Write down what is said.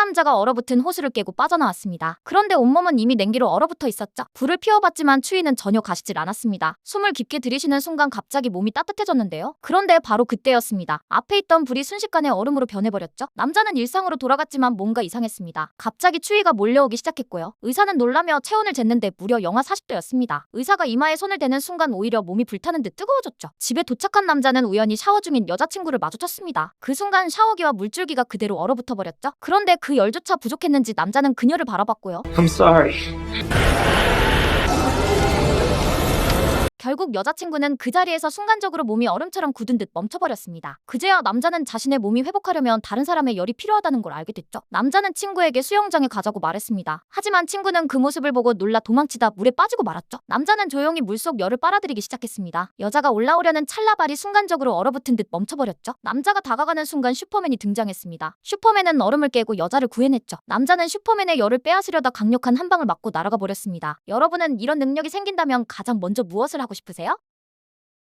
남자가 얼어붙은 호수를 깨고 빠져나왔습니다. 그런데 온몸은 이미 냉기로 얼어붙어 있었죠. 불을 피워봤지만 추위는 전혀 가시질 않았습니다. 숨을 깊게 들이쉬는 순간 갑자기 몸이 따뜻해졌는데요. 그런데 바로 그때였습니다. 앞에 있던 불이 순식간에 얼음으로 변해버렸죠. 남자는 일상으로 돌아갔지만 뭔가 이상했습니다. 갑자기 추위가 몰려오기 시작했고요. 의사는 놀라며 체온을 쟀는데 무려 영하 40도였습니다. 의사가 이마에 손을 대는 순간 오히려 몸이 불타는 듯 뜨거워졌죠. 집에 도착한 남자는 우연히 샤워 중인 여자친구를 마주쳤습니다. 그 순간 샤워기와 물줄기가 그대로 얼어붙어 버렸죠. 그런데 그 열조차 부족했는지 남자는 그녀를 바라봤고요. I'm sorry. 결국 여자친구는 그 자리에서 순간적으로 몸이 얼음처럼 굳은 듯 멈춰버렸습니다. 그제야 남자는 자신의 몸이 회복하려면 다른 사람의 열이 필요하다는 걸 알게 됐죠. 남자는 친구에게 수영장에 가자고 말했습니다. 하지만 친구는 그 모습을 보고 놀라 도망치다 물에 빠지고 말았죠. 남자는 조용히 물속 열을 빨아들이기 시작했습니다. 여자가 올라오려는 찰나 발이 순간적으로 얼어붙은 듯 멈춰버렸죠. 남자가 다가가는 순간 슈퍼맨이 등장했습니다. 슈퍼맨은 얼음을 깨고 여자를 구해냈죠. 남자는 슈퍼맨의 열을 빼앗으려다 강력한 한 방을 맞고 날아가 버렸습니다. 여러분은 이런 능력이 생긴다면 가장 먼저 무엇을 하고 싶으세요?